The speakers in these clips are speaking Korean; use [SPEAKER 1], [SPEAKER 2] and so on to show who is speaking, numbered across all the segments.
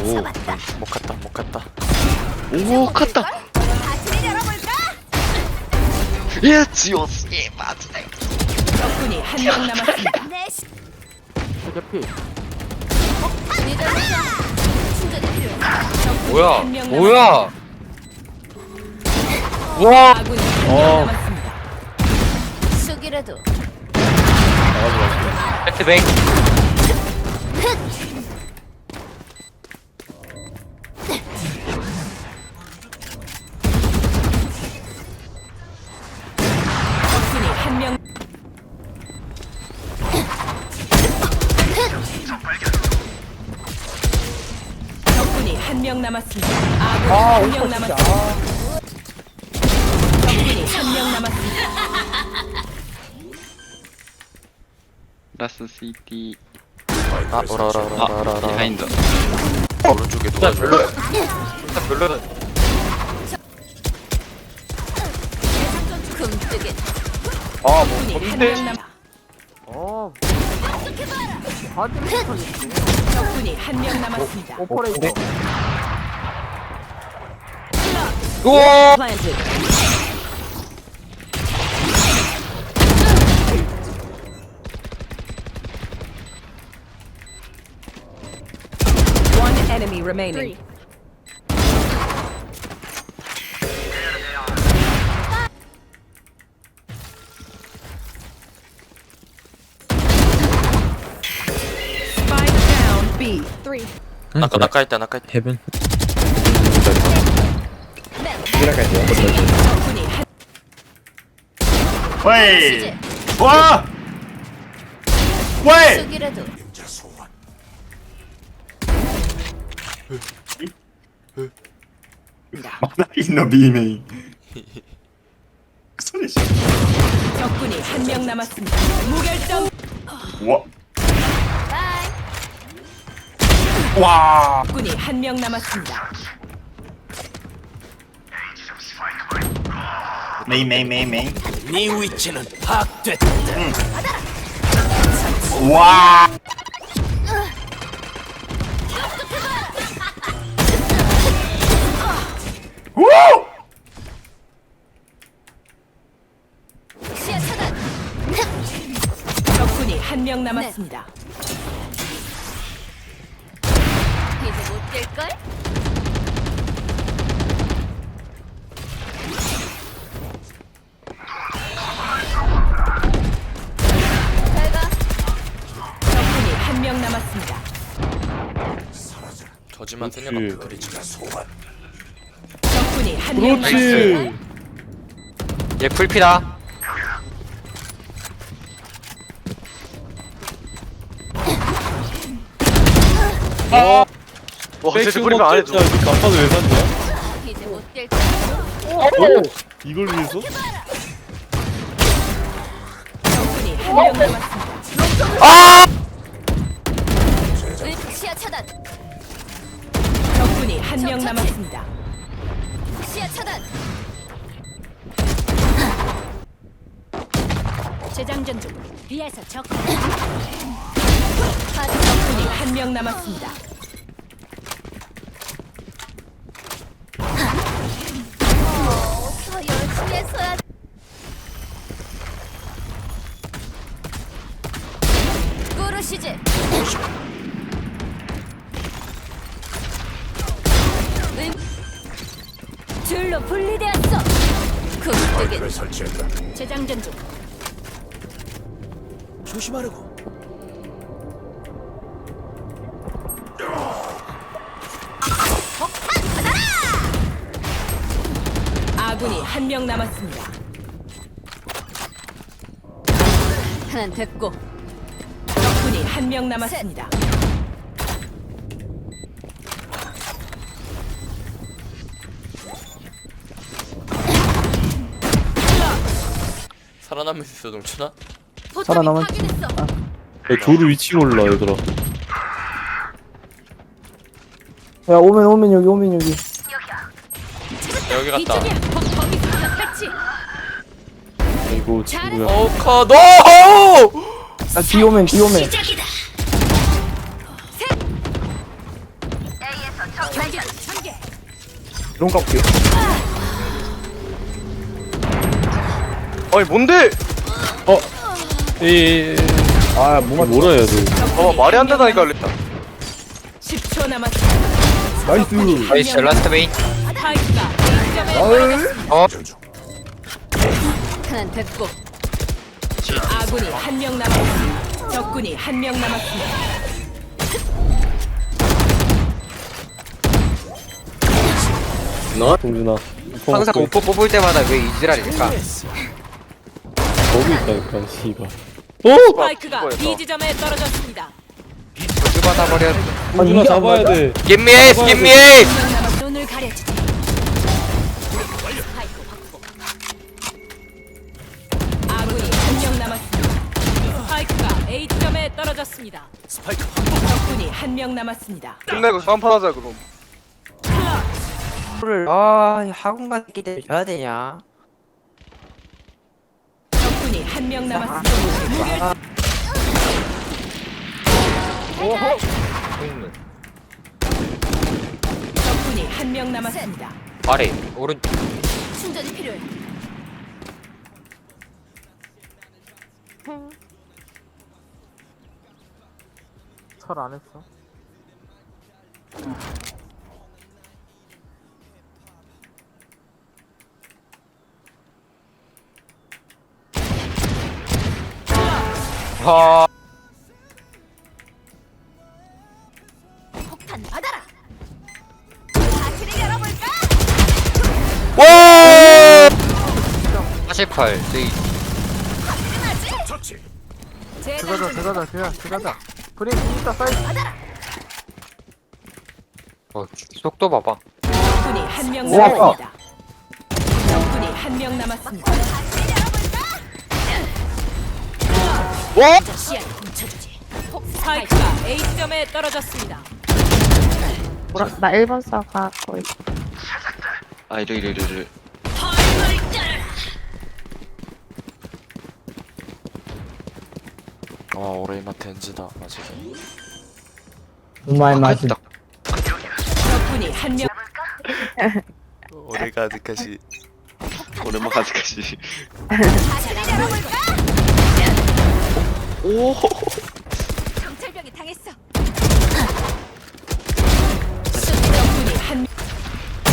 [SPEAKER 1] 오,
[SPEAKER 2] 못 갔다 못 갔다.
[SPEAKER 1] 오 갔다. 예 지웠어. 예 맞네.
[SPEAKER 3] 적군이 한 명 남았습니다. 적군이
[SPEAKER 2] 뭐야?
[SPEAKER 3] 한명
[SPEAKER 2] 뭐야? 와.
[SPEAKER 3] 아군이 한명
[SPEAKER 2] 어.
[SPEAKER 3] 남았습니다.
[SPEAKER 4] 쑥이라도.
[SPEAKER 2] 백트뱅
[SPEAKER 3] 한 명 남았습니다. 아군이 한명 남았습니다. 적군이 한 명 남았습니다.
[SPEAKER 1] 라스 시티
[SPEAKER 2] 아 오라 오라 오라 오라 오라
[SPEAKER 1] 아 비하인드
[SPEAKER 2] 오른쪽에 누가 별로 일단 별로는
[SPEAKER 4] 굼뜨게
[SPEAKER 3] 적군이 한 명 남. 적군이 한 명 남았습니다.
[SPEAKER 2] 우 와
[SPEAKER 3] Planted. One enemy remaining. Spike down B. Three.
[SPEAKER 2] 나까 나까 있다 나까 있다
[SPEAKER 5] 헤븐
[SPEAKER 3] 올라가죠.
[SPEAKER 6] 웨이! 와!
[SPEAKER 4] 웨이! 속이라도
[SPEAKER 6] 막나긴 비메이. 소리 씨.
[SPEAKER 3] 적군이 한 명 남았습니다. 무결점
[SPEAKER 6] 와.
[SPEAKER 4] 바이
[SPEAKER 6] 와.
[SPEAKER 3] 적군이 한 명 남았습니다.
[SPEAKER 6] 메인 메인 메인 메인
[SPEAKER 2] 네 위치는 파악됐다.
[SPEAKER 3] 와한명 남았습니다. 네.
[SPEAKER 4] 이제 못될 걸?
[SPEAKER 2] 저지만 세녀밖에 그리지가
[SPEAKER 3] 적군이 한명 남았습니다.
[SPEAKER 2] 얘 풀피다 와 진짜 뿌리면 안 해줘
[SPEAKER 5] 깜빡이 왜 샀냐?
[SPEAKER 4] 이제 못 뛸걸?
[SPEAKER 5] 이걸 위해서?
[SPEAKER 3] 적군이 한 명 남았습니다.
[SPEAKER 4] 의- 한명적 처치.
[SPEAKER 3] 남았습니다.
[SPEAKER 4] 시야 차단
[SPEAKER 3] 재장전 중.
[SPEAKER 4] 비에서 적
[SPEAKER 3] 적군이 한 명 남았습니다.
[SPEAKER 4] 더 열심히 했어야 꾸르시지 줄로 분리되었어 굽뜨기 재장전 중.
[SPEAKER 2] 조심하라고.
[SPEAKER 3] 아군이 한 명 남았습니다.
[SPEAKER 4] 하나는 됐고
[SPEAKER 3] 적군이 한 명 남았습니다.
[SPEAKER 2] 살아남을 수 있어 동춘아?
[SPEAKER 7] 살아남았지.
[SPEAKER 4] 파괴됐어.
[SPEAKER 5] 야, 조르 위치 몰라 얘들아
[SPEAKER 7] 야 오면 오면 여기 오면 여기
[SPEAKER 2] 여기 갔다
[SPEAKER 4] 이쪽이야. 거, 거기 배치.
[SPEAKER 5] 아이고. 친구야
[SPEAKER 2] 어카 노!
[SPEAKER 7] 야뒤 오면 뒤 오면
[SPEAKER 4] 시작이다. 경계 전개.
[SPEAKER 7] 이런 깎게
[SPEAKER 8] 아니 뭔데?
[SPEAKER 5] 에이
[SPEAKER 7] 아뭐 맞지
[SPEAKER 5] 뭐라 해야
[SPEAKER 8] 돼어 말이 안 되다니까 일단
[SPEAKER 9] 10초 남았습니다.
[SPEAKER 7] 나이스
[SPEAKER 9] 나이스 라스트 메인. 떨어졌습니다.
[SPEAKER 4] 하나는 됐고.
[SPEAKER 9] 아군이 한 명 남았습니다. 적군이 한 명 남았습니다.
[SPEAKER 5] 동준아
[SPEAKER 1] 항상 오퍼 뽑을 때마다 왜 이지랄일까?
[SPEAKER 5] 거기 있다니까 씨발
[SPEAKER 9] 스파이크가
[SPEAKER 8] 뭐야,
[SPEAKER 9] B 지점에 떨어졌습니다.
[SPEAKER 1] 저주 받아버려.
[SPEAKER 5] 동준아 잡아야 돼
[SPEAKER 1] Give me ace, give me ace.
[SPEAKER 4] 한명 남았. 눈을 가려주지.
[SPEAKER 9] 아군이 한 명 남았습니다. 스파이크가 A 지점에 떨어졌습니다. 적군이 한 명 남았습니다.
[SPEAKER 8] 끝내고 쌈판 하자 그럼
[SPEAKER 1] 아, 학원 가는 데 줘야 되냐?
[SPEAKER 9] 적군이 한 명 남았습니다. 무결 적군이 한 명 남았습니다.
[SPEAKER 1] 아래, 오른.
[SPEAKER 4] 충전이 필요해.
[SPEAKER 7] 설안 했어
[SPEAKER 1] 아,
[SPEAKER 4] 폭탄 받아라. 열어볼까?
[SPEAKER 1] 와! 48, 네.
[SPEAKER 7] 들어가자 들어가자 들어가자 들어가자 브레이크 있다 사이드
[SPEAKER 1] 어, 속도 봐봐.
[SPEAKER 9] 적군이 한 명
[SPEAKER 7] 우와.
[SPEAKER 9] 남았습니다. 적군이 한 명 남았습니다.
[SPEAKER 4] 시야를 훔쳐주지.
[SPEAKER 9] 스파이크가 A 지점에 떨어졌습니다.
[SPEAKER 10] 뭐라 나 1번 써 갖고 있어
[SPEAKER 1] 아, 이래, 이래, 이래, 이래.
[SPEAKER 2] 아 오레이마 덴지다 아직
[SPEAKER 7] 우마이 맛이
[SPEAKER 1] 딱.
[SPEAKER 9] 적군이 한 명.
[SPEAKER 2] 오레가 아직까지
[SPEAKER 1] 오랜만까지까지. 오!
[SPEAKER 4] 경찰병이 당했어.
[SPEAKER 9] 적군이 한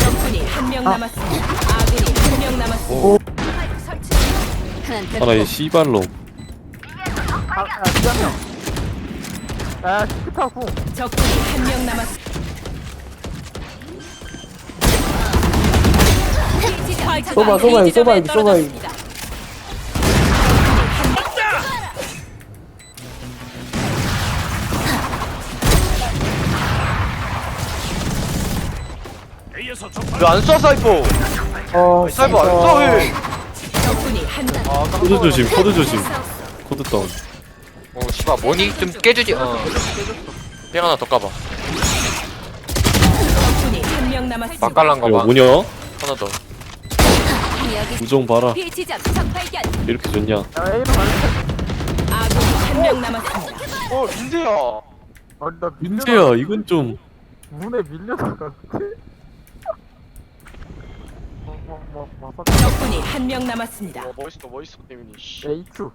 [SPEAKER 9] 적군이 한 명 남았습니다. 아군이 한 명 남았습니다.
[SPEAKER 4] 파이프 설치. 하나는 됐고.
[SPEAKER 5] 아나 이 씨발놈
[SPEAKER 7] 야 스타쿵
[SPEAKER 9] 적군이 한 명 남았습니다. 스파이크가
[SPEAKER 7] 쏘봐, 쏘봐, 쏘봐, 쏘봐.
[SPEAKER 8] 왜안 쏴 사이퍼
[SPEAKER 7] 어
[SPEAKER 8] 사이퍼 안 쏴 왜?
[SPEAKER 9] 적군이 한 명.
[SPEAKER 5] 코드 조심 코드 조심 코드 다운
[SPEAKER 1] 어, 씨발, 뭐니? 좀 깨주지. 어.
[SPEAKER 2] 삥 하나 더 까봐
[SPEAKER 9] 적군이 한 명 남았습니다.
[SPEAKER 1] 맛깔난 거
[SPEAKER 5] 이거
[SPEAKER 1] 봐.
[SPEAKER 5] 뭐냐
[SPEAKER 2] 하나 더
[SPEAKER 4] 여기
[SPEAKER 5] 우정 봐라
[SPEAKER 4] B 지점 적 발견.
[SPEAKER 5] 이렇게 좋냐
[SPEAKER 9] 아군이 한 명 남았습니다.
[SPEAKER 8] 어 민재야
[SPEAKER 7] 아니 나
[SPEAKER 5] 민재야 이건 좀
[SPEAKER 7] 문에 밀려나갔는데
[SPEAKER 9] 적군이 한 명 남았습니다.
[SPEAKER 8] 어 멋있어 멋있어 씨.
[SPEAKER 7] 에이큐